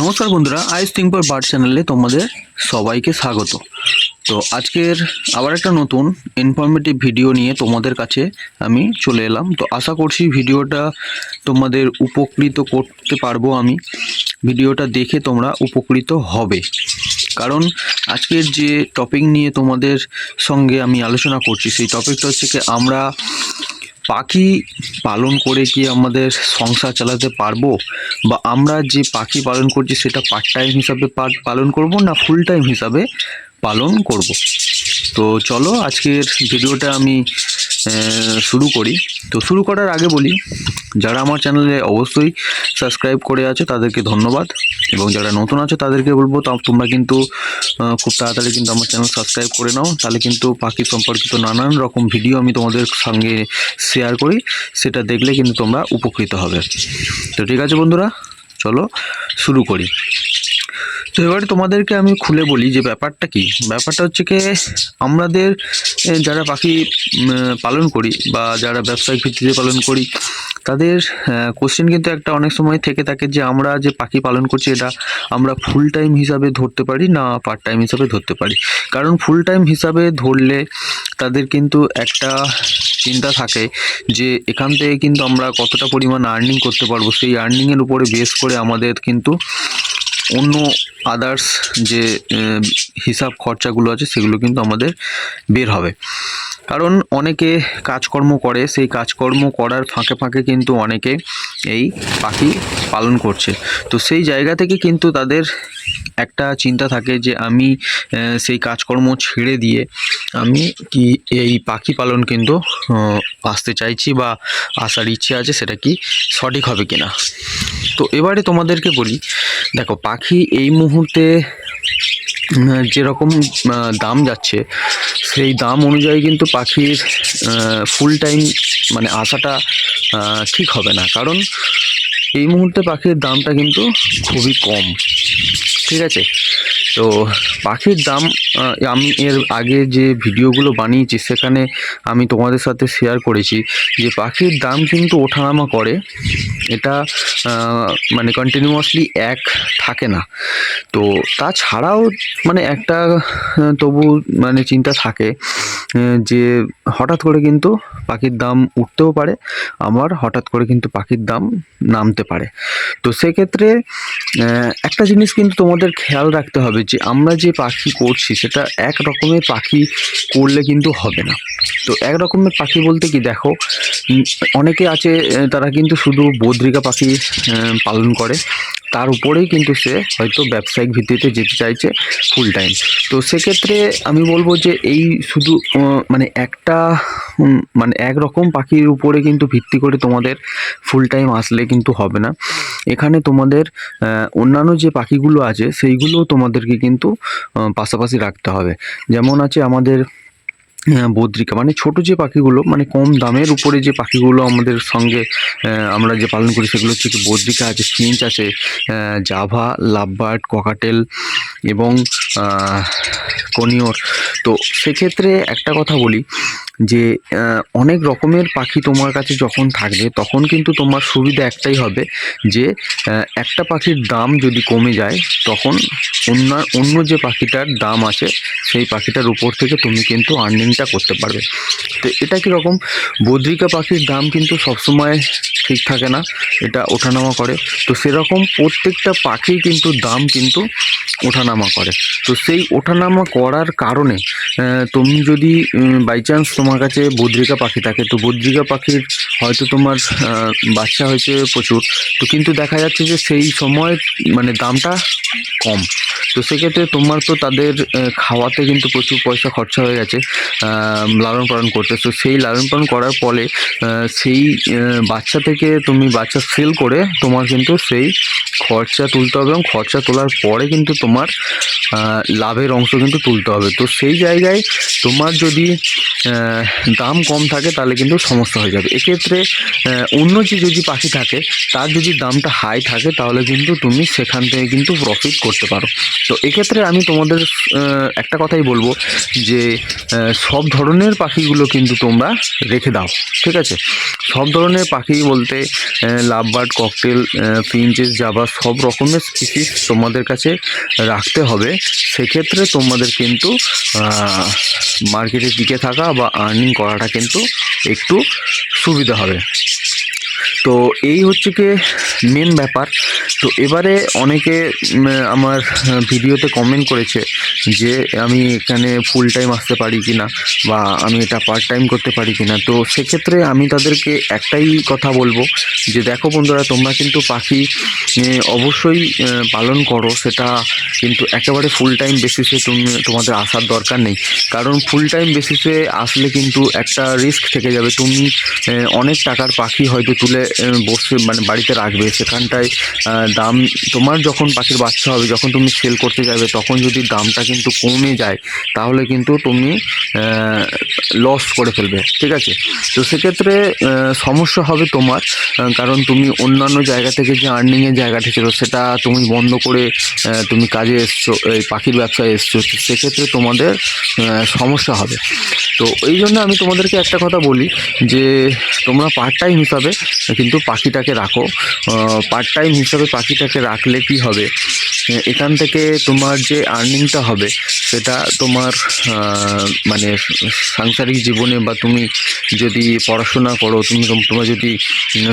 নমস্কার বন্ধুরা, আইস think for bird চ্যানেলে তোমাদের সবাইকে স্বাগত। তো আজকের আবার একটা নতুন ইনফরমেটিভ ভিডিও নিয়ে তোমাদের কাছে আমি চলে এলাম। তো আশা করছি ভিডিওটা তোমাদের উপকৃত করতে পারব আমি। ভিডিওটা দেখে তোমরা উপকৃত হবে। কারণ আজকের যে টপিক নিয়ে তোমাদের সঙ্গে আমি আলোচনা করছি, সেই টপিকটা হচ্ছে কি আমরা পাখি পালন করে কি আমাদের সংসার চালাতে পারব? বা আমরা যে পাখি পালন করছি সেটা পার্ট টাইম হিসাবে পালন করব না ফুল টাইম হিসাবে পালন করব? তো চলো আজকের ভিডিওটা আমি শুরু করি। তো শুরু করার আগে বলি যারা আমার চ্যানেলে অবশ্যই সাবস্ক্রাইব করে আছে, তাদেরকে ধন্যবাদ। এবং যারা নতুন আছে, তাদেরকে বলব তোমরা কিন্তু খুব তাড়াতাড়ি কিন্তু আমার চ্যানেল সাবস্ক্রাইব করে নাও। তাহলে কিন্তু পাখি সম্পর্কিত নানান রকম ভিডিও আমি তোমাদের সঙ্গে শেয়ার করি। সেটা দেখলে কিন্তু তোমরা উপকৃত হবে। তো ঠিক আছে বন্ধুরা, চলো শুরু করি। তো এবারে তোমাদেরকে আমি খুলে বলি যে ব্যাপারটা কি। ব্যাপারটা হচ্ছে কি, আমাদের যারা পাখি পালন করি বা যারা ব্যবসায়িক ভিত্তিতে পালন করি, তাদের কোশ্চেন কিন্তু একটা অনেক সময় থেকে থাকে যে আমরা যে পাখি পালন করছি, এটা আমরা ফুল টাইম হিসাবে ধরতে পারি না পার্ট টাইম হিসাবে ধরতে পারি? কারণ ফুল টাইম হিসাবে ধরলে তাদের কিন্তু একটা চিন্তা থাকে যে এখান থেকে কিন্তু আমরা কতটা পরিমাণ আর্নিং করতে পারব? সেই আর্নিংয়ের উপরে বেস করে আমাদের কিন্তু অন্য আদার্স যে হিসাব খরচাগুলো আছে সেগুলো কিন্তু আমাদের বের হবে। কারণ অনেকে কাজকর্ম করে, সেই কাজকর্ম করার ফাঁকে ফাঁকে কিন্তু অনেকে এই পাখি পালন করছে। তো সেই জায়গা থেকে কিন্তু তাদের একটা চিন্তা থাকে যে, আমি সেই কাজকর্ম ছেড়ে দিয়ে আমি কি এই পাখি পালন কিন্তু আসতে চাইছি বা আসার ইচ্ছে আছে সেটা কি সঠিক হবে কিনা? তো এবারে তোমাদেরকে বলি, দেখো পাখি এই মুহূর্তে যেরকম দাম যাচ্ছে, সেই দাম অনুযায়ী কিন্তু পাখির ফুল টাইম মানে আসাটা ঠিক হবে না। কারণ এই মুহূর্তে পাখির দামটা কিন্তু খুবই কম। ঠিক আছে? তো পাখির দাম আমি এর আগে যে ভিডিওগুলো বানিয়েছি সেখানে আমি তোমাদের সাথে শেয়ার করেছি যে পাখির দাম কিন্তু ওঠানামা করে। এটা মানে কন্টিনিউয়াসলি এক থাকে না। তো তাছাড়াও মানে একটা তবু মানে চিন্তা থাকে যে হঠাৎ করে কিন্তু পাখির দাম উঠতেও পারে, আবার হঠাৎ করে কিন্তু পাখির দাম নামতে পারে। তো সেক্ষেত্রে একটা জিনিস কিন্তু তোমাদের খেয়াল রাখতে হবে যে আমরা যে পাখি করছি, সেটা এক রকমের পাখি করলে কিন্তু হবে না। তো এক রকমের পাখি বলতে কি, দেখো অনেকে আছে তারা কিন্তু শুধু বদ্রিকা পাখি পালন করে। তার উপরেই কিন্তু সে হয়তো ব্যবসায়িক ভিত্তিতে যেতে চাইছে ফুল টাইম তো সেক্ষেত্রে আমি বলব যে এই শুধু মানে একটা মানে একরকম পাখির উপরে কিন্তু ভিত্তি করে তোমাদের ফুল টাইম আসলে কিন্তু হবে না। এখানে তোমাদের অন্যান্য যে পাখিগুলো আছে, সেইগুলো তোমাদেরকে কিন্তু পাশাপাশি রাখতে হবে। যেমন আছে আমাদের বদ্রিকা। মানে ছোট যে পাখিগুলো মানে কম দামের উপরে যে পাখিগুলো আমাদের সঙ্গে আমরা যে পালন করি সেগুলো হচ্ছে কি বদ্রিকা আছে ফিঞ্চ আছে জাভা, লাভবার্ড, ককাটেল এবং কনিয়র কনিওর। তো সেক্ষেত্রে একটা কথা বলি যে অনেক রকমের পাখি তোমার কাছে যখন থাকবে, তখন কিন্তু তোমার সুবিধা একটাই হবে যে একটা পাখির দাম যদি কমে যায়, তখন অন্য অন্য যে পাখিটার দাম আছে, সেই পাখিটার উপর থেকে তুমি কিন্তু আর্নিংটা করতে পারবে। তো এটা কীরকম? বদ্রিকা পাখির দাম কিন্তু সবসময় ঠিক থাকে না, এটা ওঠানামা করে। তো সেরকম প্রত্যেকটা পাখির কিন্তু দাম কিন্তু ওঠানামা করে। তো সেই ওঠানামা করার কারণে তুমি যদি বাই চান্স তোমার কাছে বদ্রিকা পাখি থাকে, তো বদ্রিকা পাখির হয়তো তোমার বাচ্চা হয়েছে প্রচুর। তো কিন্তু দেখা যাচ্ছে যে সেই সময় মানে দামটা কম। তো সেক্ষেত্রে তোমার তো তাদের খাওয়াতে কিন্তু প্রচুর পয়সা খরচা হয়ে গেছে লালন পালন করতে। তো সেই লালন পালন করার ফলে সেই বাচ্চা তুমি বাচ্চা সেল করে তোমার কিন্তু সেই খরচা তুলতে হবে এবং খরচা তোলার পরে কিন্তু তোমার লাভের অংশ কিন্তু তুলতে হবে। তো সেই জায়গায় তোমার যদি দাম কম থাকে তাহলে কিন্তু সমস্যা হয়ে যাবে। এক্ষেত্রে অন্য যে যদি পাখি থাকে, তার যদি দামটা হাই থাকে তাহলে কিন্তু তুমি সেখান থেকে কিন্তু প্রফিট করতে পারো। তো এক্ষেত্রে আমি তোমাদের একটা কথাই বলব যে সব ধরনের পাখিগুলো কিন্তু তোমরা রেখে দাও, ঠিক আছে? সব ধরনের পাখি বলতে লাভ বার্ড ককটেল ফিঞ্চেস, জাবা সব রকমের স্পিসিস তোমাদের কাছে রাখতে হবে, সেক্ষেত্রে তোমাদের কিন্তু মার্কেটে টিকে থাকা বা আর্নিং করাটা কিন্তু একটু সুবিধা হবে। তো এই হচ্ছে কি মেন ব্যাপার। তো এবারে অনেকে আমার ভিডিওতে কমেন্ট করেছে যে আমি এখানে ফুল টাইম আসতে পারি কি না বা আমি এটা পার্ট টাইম করতে পারি কি না তো সেক্ষেত্রে আমি তাদেরকে একটাই কথা বলব যে দেখো বন্ধুরা, তোমরা কিন্তু পাখি অবশ্যই পালন করো। সেটা কিন্তু একেবারে ফুল টাইম বেসিসে তুমি, তোমাদের আসার দরকার নেই। কারণ ফুল টাইম বেসিসে আসলে কিন্তু একটা রিস্ক থেকে যাবে। তুমি অনেক টাকার পাখি হয়তো তুলে বসে মানে বাড়িতে রাখবে, সেখানটায় দাম, তোমার যখন পাখির বাচ্চা হবে, যখন তুমি সেল করতে যাবে, তখন যদি দামটা কিন্তু কমে যায়, তাহলে কিন্তু তুমি লস করে ফেলবে, ঠিক আছে? তো সেক্ষেত্রে সমস্যা হবে তোমার কারণ তুমি অন্যান্য জায়গা থেকে যে আর্নিংয়ের জায়গাটা ছিল, সেটা তুমি বন্ধ করে তুমি কাজে এসছো, এই পাখির ব্যবসায় এসছো সেক্ষেত্রে তোমাদের সমস্যা হবে। তো এই জন্য আমি তোমাদেরকে একটা কথা বলি, যে তোমরা পার্ট টাইম হিসাবে কিন্তু পাখিটাকে রাখো। পার্ট টাইম হিসাবে পাখিটাকে রাখলে কি হবে? এখান থেকে তোমার যে আর্নিংটা হবে, সেটা তোমার মানে সাংসারিক জীবনে বা তুমি যদি পড়াশোনা করো, তুমি তোমার যদি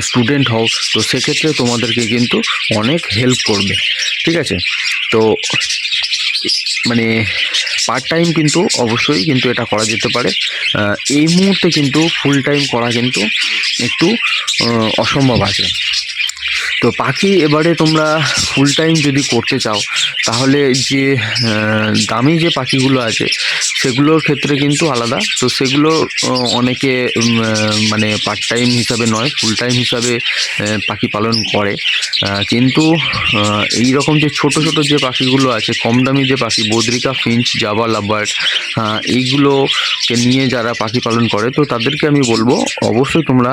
স্টুডেন্ট হও, তো সেক্ষেত্রে তোমাদেরকে কিন্তু অনেক হেল্প করবে। ঠিক আছে? তো মানে পার্ট টাইম কিন্তু অবশ্যই কিন্তু এটা করা যেতে পারে। এই মুহূর্তে কিন্তু ফুল টাইম করা কিন্তু একটু অসম্ভব আছে। তো পাখি এবারে তোমরা ফুল টাইম যদি করতে চাও, তাহলে যে দামি যে পাখিগুলো আছে, সেগুলোর ক্ষেত্রে কিন্তু আলাদা। তো সেগুলো অনেকে মানে পার্ট টাইম হিসাবে নয় ফুল টাইম হিসাবে পাখি পালন করে। কিন্তু এই রকম যে ছোট ছোট যে পাখিগুলো আছে, কম দামি যে পাখি, বদ্রিকা, ফিঞ্চ, জাবা লাভার্ড এইগুলোকে নিয়ে যারা পাখি পালন করে, তো তাদেরকে আমি বলব, অবশ্যই তোমরা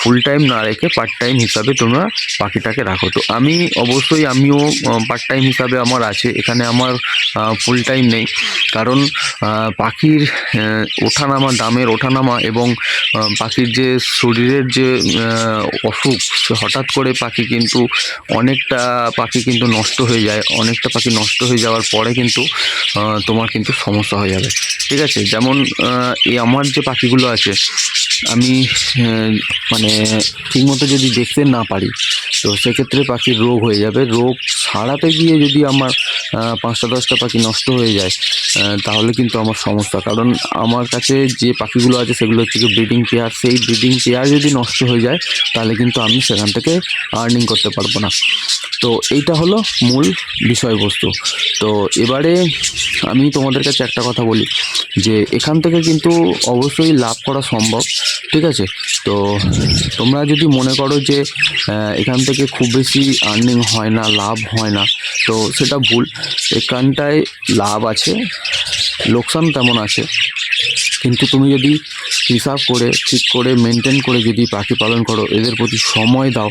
ফুল টাইম না রেখে পার্ট টাইম হিসাবে তোমরা পাখিটাকে রাখো। তো আমি অবশ্যই আমিও পার্ট টাইম হিসাবে আমার আছে। এখানে আমার ফুল টাইম নেই। কারণ পাখির ওঠানামা, দামের ওঠানামা এবং পাখির যে শরীরের যে অসুখ হঠাৎ করে পাখি কিন্তু অনেকটা পাখি কিন্তু নষ্ট হয়ে যায়। অনেকটা পাখি নষ্ট হয়ে যাওয়ার পরে কিন্তু তোমার কিন্তু সমস্যা হয়ে যাবে। ঠিক আছে? যেমন এই আমার যে পাখিগুলো আছে আমি মানে ঠিকমতো যদি দেখতে না পারি, তো সেক্ষেত্রে পাখির রোগ হয়ে যাবে। রোগ সারাতে গিয়ে যদি আমার পাঁচটা, দশটা পাখি নষ্ট হয়ে যায় তাহলে কিন্তু আমার সমস্যা। কারণ আমার কাছে যে পাখিগুলো আছে, সেগুলো হচ্ছে কি ব্রিডিং পেয়ার সেই ব্রিডিং পেয়ার যদি নষ্ট হয়ে যায়, তাহলে কিন্তু আমি সেখান থেকে আর্নিং করতে পারব না। তো এইটা হলো মূল বিষয়বস্তু। তো এবারে আমি তোমাদের কাছে একটা কথা বলি, যে এখান থেকে কিন্তু অবশ্যই লাভ করা সম্ভব, ঠিক আছে? তো তোমরা যদি মনে করো যে এখান থেকে খুব বেশি আর্নিং হয় না, লাভ হয় না, তো সেটা ভুল। এখানটায় লাভ আছে, লোকসান তেমন আছে, কিন্তু তুমি যদি হিসাব করে, ঠিক করে মেনটেন করে যদি পাখি পালন করো, এদের প্রতি সময় দাও,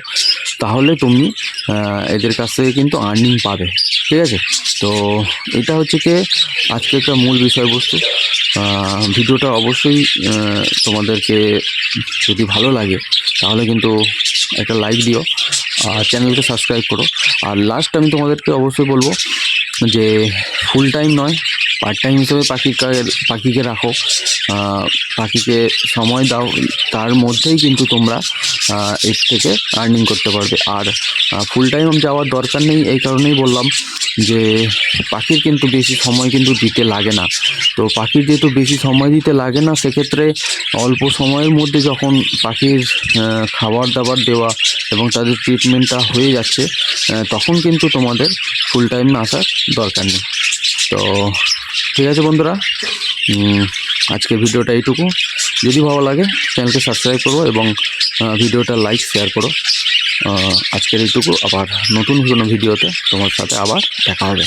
তাহলে তুমি এদের কাছ থেকে কিন্তু আর্নিং পাবে, ঠিক আছে? তো এটা হচ্ছে কি, আজকে একটা মূল বিষয়বস্তু। ভিডিওটা অবশ্যই তোমাদেরকে যদি ভালো লাগে, তাহলে কিন্তু একটা লাইক দিও, আর চ্যানেলকে সাবস্ক্রাইব করো। আর লাস্ট আমি তোমাদেরকে অবশ্যই বলব যে ফুল টাইম নয় পার্ট টাইম হিসেবে পাখির কা- পাখিকে রাখো। পাখিকে সময় দাও, তার মধ্যেই কিন্তু তোমরা এর থেকে আর্নিং করতে পারবে। আর ফুল টাইম যাওয়ার দরকার নেই, এই কারণেই বললাম যে পাখির কিন্তু বেশি সময় কিন্তু দিতে লাগে না। তো পাখির যেহেতু বেশি সময় দিতে লাগে না, সেক্ষেত্রে অল্প সময়ের মধ্যে যখন পাখির খাবার দাবার দেওয়া এবং তাদের ট্রিটমেন্টটা হয়ে যাচ্ছে তখন কিন্তু তোমাদের ফুল টাইম আসার দরকার নেই। তো ঠিক আছে বন্ধুরা আজকের ভিডিওটা এইটুকু। যদি ভালো লাগে, চ্যানেলকে সাবস্ক্রাইব করো এবং ভিডিওটা লাইক শেয়ার করো। আজকের এইটুকু। আবার নতুন কোনো ভিডিওতে তোমার সাথে আবার দেখা হবে।